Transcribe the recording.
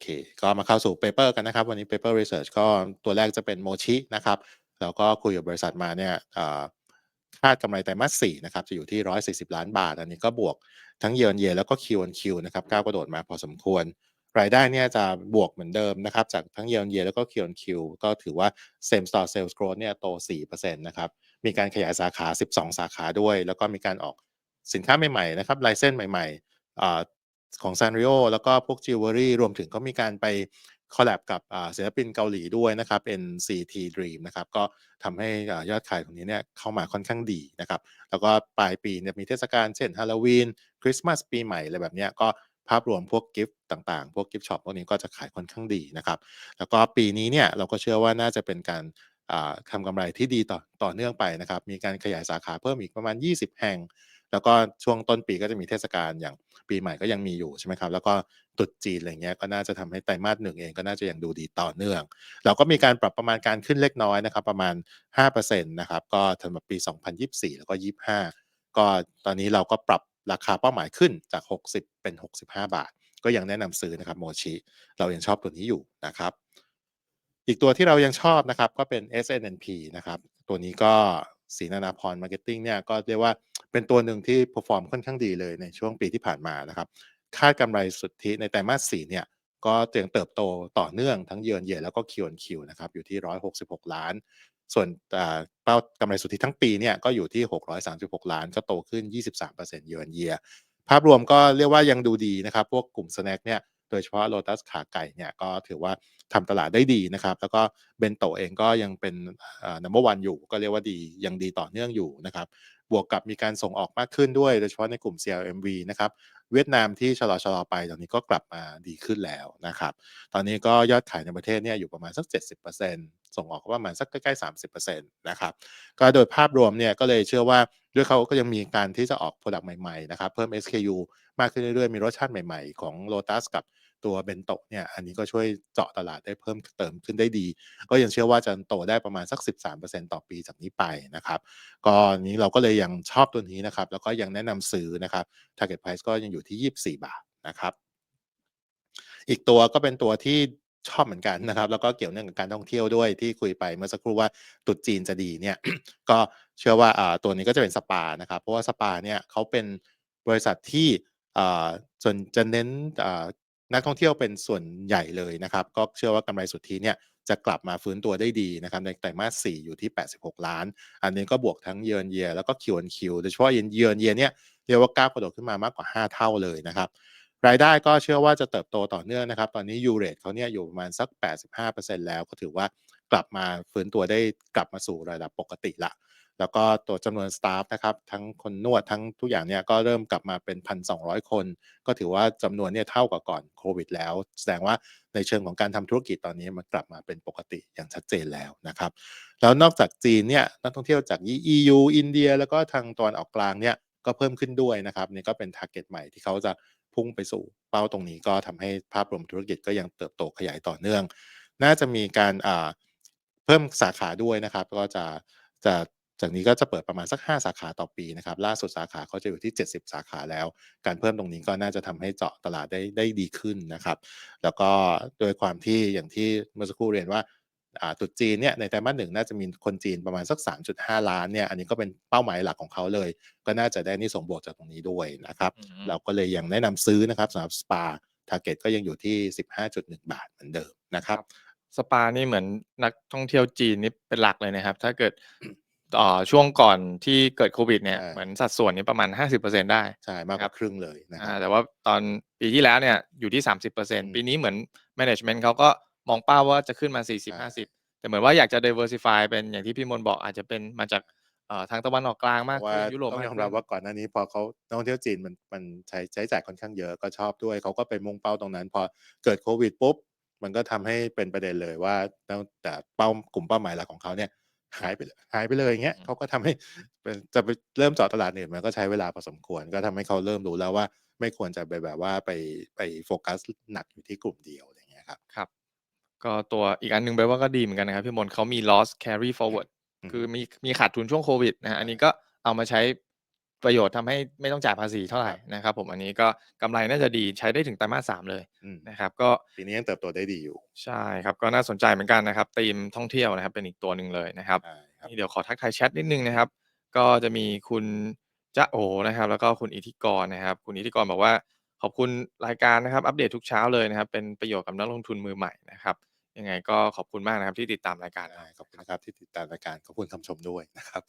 เค ก็มาเข้าสู่เปเปอร์กันนะครับ วันนี้ Paper Research ก็ตัวแรกจะเป็นโมชินะครับ แล้วก็คุยกับบริษัทมาเนี่ยคาดกำไรไตรมาส4นะครับ จะอยู่ที่ 140 ล้านบาท อันนี้ก็บวกทั้ง Year on Year แล้วก็ Q on Q นคิวนะครับก้าวกระโดดมาพอสมควร รายได้เนี่ยจะบวกเหมือนเดิมนะครับ จากทั้ง Year on Year แล้วก็ Q on Q ก็ถือว่า Same Store Sales Growth เนี่ยโต 4%นะครับ มีการขยายสาขา 12 สาขาด้วย แล้วก็มีการออกสินค้าใหม่ๆนะครับลายเส้นใหม่ๆ ของ Sanrio แล้วก็พวก Jewelry รวมถึงก็มีการไปคอลแลบกับศิลปินเกาหลีด้วยนะครับ NCT Dream นะครับ ก็ทำให้ยอดขายตรงนี้เนี่ยเข้ามาค่อนข้างดีนะครับ แล้วก็ปลายปีเนี่ยมีเทศกาลเช่นฮาโลวีนคริสต์มาสปีใหม่อะไรแบบนี้ก็ภาพรวมพวกกิฟต์ต่างๆ พวกกิฟต์ช็อปพวกนี้ก็จะขายค่อนข้างดีนะครับ แล้วก็ปีนี้เนี่ยเราก็เชื่อว่าน่าจะเป็นการทำกำไรที่ดีต่อต่อเนื่องไปนะครับ มีการขยายสาขาเพิ่มอีกประมาณ 20 แห่ง แล้วก็ช่วงต้นปีก็จะมีเทศกาลอย่างปีใหม่ก็ยังมีอยู่ใช่ไหมครับ แล้วก็ตรุษจีนอะไรเงี้ยก็น่าจะทำให้ไตรมาสหนึ่งเองก็น่าจะยังดูดีต่อเนื่อง เราก็มีการปรับประมาณการขึ้นเล็กน้อยนะครับ ประมาณ5%นะครับก็สำหรับปี 2024 แล้วก็ 25 ก็ตอนนี้เราก็ปรับราคาเป้าหมายขึ้นจาก 60 เป็น 65 บาท ก็ยังแนะนำซื้อนะครับโมชิเรายังชอบตัวนี้อยู่นะครับอีกตัวที่เรายังชอบนะครับก็เป็น SNNP นะครับตัวนี้ก็ศรีนานาพรมาร์เก็ตติ้งเนี่ยก็เรียกว่า เป็นตัวหนึ่งที่ perform ค่อนข้างดีเลยในช่วงปีที่ผ่านมานะครับ คาดกำไรสุทธิในไตรมาส4เนี่ยก็ยังเติบโตต่อเนื่องทั้งเยือนเยียแล้วก็คิวอนคิวนะครับอยู่ที่ 166 ล้าน ส่วนอ่เป้ากำไรสุทธิทั้งปีเนี่ยก็อยู่ที่ 636 ล้าน ก็โตขึ้น 23%เยือนเยียภาพรวมก็เรียกว่ายังดูดีนะครับ พวกกลุ่มสแน็คเนี่ยโดยเฉพาะโ o ตัสขาไก่เนี่ยก็ถือว่าทำตลาดได้ดีนะครับ แล้วก็เบนโตเองก็ยังเป็นอ่า number one อยู่ ก็เรียกว่าดียังดีต่อเนื่องอยู่นะครับ บวกกับมีการส่งออกมากขึ้นด้วย โดยเฉพาะในกลุ่ม CLMV นะครับเวียดนามที่ชะลอชะลอไปตอนนี้ก็กลับมาดีขึ้นแล้วนะครับ ตอนนี้ก็ยอดขายในประเทศเนี่ยอยู่ประมาณสัก 70%ส่งออกก็ประมาณสักใกล้ๆ 30%นะครับก็โดยภาพรวมเนี่ยก็เลยเชื่อว่าด้วยเขาก็ยังมีการที่จะออก Product ใหม่ๆนะครับเพิ่ม SKU มากขึ้นเรื่อยๆ มีรสชาติใหม่ๆ ของ Lotus กับ ตัวเบนโตะเนี่ยอันนี้ก็ช่วยเจาะตลาดได้เพิ่มเติมขึ้นได้ดี ก็ยังเชื่อว่าจะโตได้ประมาณสัก 13%ต่อปีจากนี้ไปนะครับก็นี้เราก็เลยยังชอบตัวนี้นะครับ แล้วก็ยังแนะนำซื้อนะครับ target price ก็ยังอยู่ที่ 24 บาทนะครับอีกตัวก็เป็นตัวที่ชอบเหมือนกันนะครับ แล้วก็เกี่ยวเนื่องกับการท่องเที่ยวด้วยที่คุยไปเมื่อสักครู่ว่าตรุษจีนจะดีเนี่ย ก็เชื่อว่าอ่าตัวนี้ก็จะเป็นสปานะครับ เพราะว่าสปาเนี่ยเขาเป็นบริษัทที่อ่าส่วนจะเน้นอ่า นักท่องเที่ยวเป็นส่วนใหญ่เลยนะครับ ก็เชื่อว่ากำไรสุทธิเนี่ยจะกลับมาฟื้นตัวได้ดีนะครับ ในไตรมาส 4 อยู่ที่ 86 ล้าน อันนี้ก็บวกทั้ง year on year แล้วก็ Q on Q โดยเฉพาะ year on year เนี่ยเรียกว่าก้าวกระโดดขึ้นมามากกว่า 5 เท่าเลยนะครับ รายได้ก็เชื่อว่าจะเติบโตต่อเนื่องนะครับ ตอนนี้ยูเรทเขาเนี่ยอยู่ประมาณสัก 85%แล้วก็ถือว่ากลับมาฟื้นตัวได้กลับมาสู่ระดับปกติละ แล้วก็ตัวจำนวนสตาฟนะครับทั้งคนนวดทั้งทุกอย่างเนี่ยก็เริ่มกลับมาเป็น 1,200 คน ก็ถือว่าจำนวนเนี่ยเท่ากับก่อนโควิด แล้ว แสดงว่าในเชิงของการทำธุรกิจตอนนี้มันกลับมาเป็นปกติอย่างชัดเจนแล้วนะครับ แล้วนอกจากจีนเนี่ยนักท่องเที่ยวจาก EU อินเดีย แล้วก็ทางตะวันออกกลางเนี่ยก็เพิ่มขึ้นด้วยนะครับนี่ก็เป็น t a r g e t ใหม่ที่เขาจะพุ่งไปสู่เป้าตรงนี้ก็ทำให้ภาพรวมธุรกิจก็ยังเติบโตขยายต่อเนื่อง น่าจะมีการเพิ่มสาขาด้วยนะครับ ก็จะจะ จากนี้ก็จะเปิดประมาณสัก 5 สาขาต่อปีนะครับ ล่าสุดสาขาเขาจะอยู่ที่ 70 สาขาแล้ว การเพิ่มตรงนี้ก็น่าจะทำให้เจาะตลาดได้ได้ดีขึ้นนะครับ แล้วก็โดยความที่อย่างที่เมื่อสักครู่เรียนว่าอ่าตรุษจีนเนี่ยในไตรมาสหนึ่งน่าจะมีคนจีนประมาณสัก 3.5 ล้านเนี่ยอันนี้ก็เป็นเป้าหมายหลักของเขาเลย ก็น่าจะได้นิสงส์บวกจากตรงนี้ด้วยนะครับอืมเราก็เลยยังแนะนำซื้อนะครับสำหรับสปา t a r g e t ก็ยังอยู่ที่ 15.1 บาทเหมือนเดิมนะครับ สปานี่เหมือนนักท่องเที่ยวจีนนี่เป็นหลักเลยนะครับ ถ้าเกิดเอ่อ ช่วงก่อนที่เกิดโควิดเนี่ยใช่เหมือนสัดส่วนนี้ประมาณ 50%ได้ ใช่ มากกครัว่าบครึ่งเลยนะคอ่ารับแต่ว่าตอนปีที่แล้วเนี่ยอยู่ที่อืม30%ปีนี้เหมือน management เขาก็มองเป้าว่าจะขึ้นมาใช่40-50 แต่เหมือนว่าอยากจะ diversify เป็นอย่างที่พี่มนต์บอกอาจจะเป็นมาจากเอ่อทางตะวันออกกลางเพมากราะว่าขึ้นยุโรปต้องมากยอมขึ้รับนว่าก่อนหน้านี้พอเขานักท่องเที่ยวจีนมันมันใช้ใช้จ่ายค่อนข้างเยอะก็ชอบด้วยเขาก็ไปมุ่งเป้าตรงนั้น พอเกิดโควิดปุ๊บมันก็ทำให้เป็นประเด็นเลยว่าตั้งแต่เป้ากลุ่มเป้าหมายหลักของเขาเนี่ย หายไปเลยหายไปเลยอย่างเงี้ยอืมเขาก็ทำให้เป็นจะไปเริ่มเจาะตลาดเนี่ยมันก็ใช้เวลาพอสมควร ก็ทำให้เขาเริ่มรู้แล้วว่า ไม่ควรจะไปแบบว่าไปไปโฟกัสหนักอยู่ที่กลุ่มเดียวอะไรอย่างเงี้ยครับครับ ก็ตัวอีกอันหนึงแปลว่าก็ดีเหมือนกันนะครับพี่มนต์เขามี loss carry forward อืมคือมีมีขาดทุนช่วงโควิดนะฮะอันนี้ก็เอามาใช้ ประโยชน์ทำให้ไม่ต้องจ่ายภาษีเท่าไรครับนะครับผมอันนี้ก็กำไรน่าจะดีใช้ได้ถึงไตรมาส3เลยอืมนะครับก็ปีนี้ยังเติบโตได้ดีอยู่ ใช่ครับก็น่าสนใจเหมือนกันนะครับธีมท่องเที่ยวนะครับเป็นอีกตัวหนึ่งเลยนะครับใช่ครับนี่เดี๋ยวขอทักทายแชตนิดหนึ่งนะครับ ก็จะมีคุณจ๊ะโอนะครับ แล้วก็คุณอิทธิกรนะครับ คุณอิทธิกรบอกว่าขอบคุณรายการนะครับ อัปเดตทุกเช้าเลยนะครับ เป็นประโยชน์กับนักลงทุนมือใหม่นะครับยังไงก็ขอบคุณมากนะครับที่ติดตามรายการได้เราขอบคุณนะครับที่ติดตามรายการขอบคุณคำชมด้วยนะครับ